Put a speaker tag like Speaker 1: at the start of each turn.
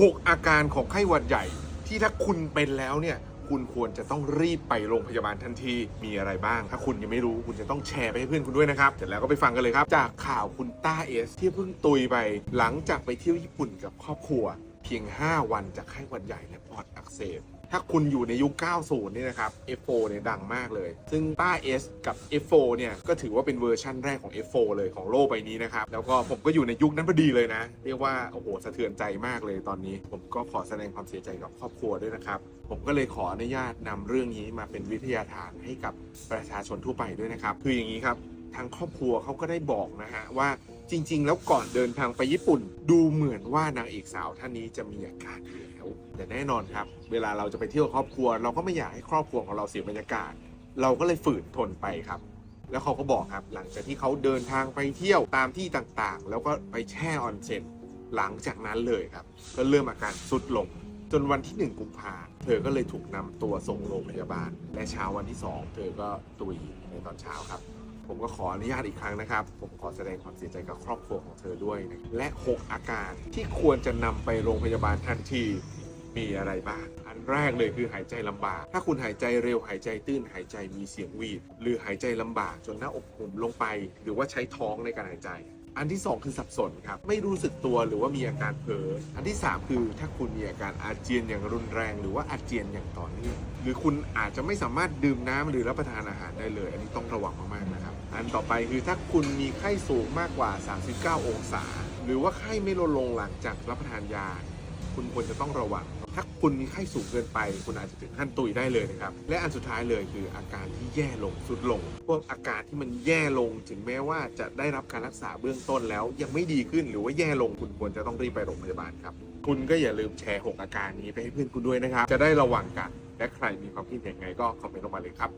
Speaker 1: 6 อาการของไข้หวัดใหญ่ ที่ถ้าคุณเป็นแล้วเนี่ยคุณควรจะต้องรีบไปโรงพยาบาลทันที มีอะไรบ้าง ถ้าคุณยังไม่รู้คุณจะต้องแชร์ไปให้เพื่อนคุณด้วยนะครับ เสร็จแล้วก็ไปฟังกันเลยครับ จากข่าวคุณต้าเอส ที่เพิ่งตุยไป หลังจากไปเที่ยวญี่ปุ่นกับครอบครัว เพียง 5 วันจากไข้หวัดใหญ่และปอดอักเสบ ถ้าคุณอยู่ในยุค 90 นี่นะครับ F4 เนี่ยดังมากเลย ซึ่งต้า S กับ F4 เนี่ยก็ถือว่าเป็นเวอร์ชั่นแรกของ F4 เลยของโลกใบนี้นะครับ แล้วก็ผมก็อยู่ในยุคนั้นพอดีเลยนะ เรียกว่า โอ้โห สะเทือนใจมากเลยตอนนี้ ผมก็ขอแสดงความเสียใจกับครอบครัวด้วยนะครับ ผมก็เลยขออนุญาตนำเรื่องนี้มาเป็นวิทยาทานให้กับประชาชนทั่วไปด้วยนะครับ คืออย่างนี้ครับทางครอบครัวเขาก็ได้บอกนะฮะว่า จริง ๆ แล้วก่อนเดินทางไปญี่ปุ่น ดูเหมือนว่านางเอกสาวท่านนี้จะมีอาการอยู่แล้ว แต่แน่นอนครับ เวลาเราจะไปเที่ยวครอบครัว เราก็ไม่อยากให้ครอบครัวของเราเสียบรรยากาศ เราก็เลยฝืนทนไปครับ แล้วเขาก็บอกครับ หลังจากที่เขาเดินทางไปเที่ยวตามที่ต่างๆ แล้วก็ไปแช่ออนเซ็นหลังจากนั้นเลยครับ ก็เริ่มอาการสุดลง จนวันที่ 1 กุมภาเธอก็เลยถูกนำตัวส่งโรงพยาบาล และเช้าวันที่ 2 เธอก็ตุยในตอนเช้าครับ ผมก็ขออนุญาตอีกครั้งนะครับ ผมขอแสดงความเสียใจกับครอบครัวของเธอด้วยนะและ 6 อาการที่ควรจะนำไปโรงพยาบาลทันที มีอะไรบ้าง อันแรกเลยคือหายใจลำบาก ถ้าคุณหายใจเร็วหายใจตื้นหายใจมีเสียงหวีด หรือหายใจลำบากจนหน้าอกหุ่มลงไป หรือว่าใช้ท้องในการหายใจ อันที่ 2 คือสับสนครับ ไม่รู้สึกตัวหรือว่ามีอาการเพ้ออันที่ 3 คือถ้าคุณมีอาการอาเจียนอย่างรุนแรง หรือว่าอาเจียนอย่างต่อเนื่องหรือคุณอาจจะไม่สามารถดื่มน้ำหรือรับประทานอาหารได้เลย อันนี้ต้องระวังมากๆนะครับ อันต่อไปคือถ้าคุณมีไข้สูงมากกว่า 39 องศา หรือว่าไข้ไม่ลดลงหลังจากรับประทานยา คุณควรจะต้องระวัง ถ้าคุณมีไข้สูงเกินไปคุณอาจจะถึงขั้นตุยได้เลยนะครับ และอันสุดท้ายเลยคืออาการที่แย่ลงสุดลง พวกอาการที่มันแย่ลงถึงแม้ว่าจะได้รับการรักษาเบื้องต้นแล้ว ยังไม่ดีขึ้นหรือว่าแย่ลงคุณควรจะต้องรีบไปโรงพยาบาลครับ คุณก็อย่าลืมแชร์ 6 อาการนี้ไปให้เพื่อนคุณด้วยนะครับ จะได้ระวังกัน และใครมีความคิดเห็นไงก็คอมเมนต์ลงมาเลยครับ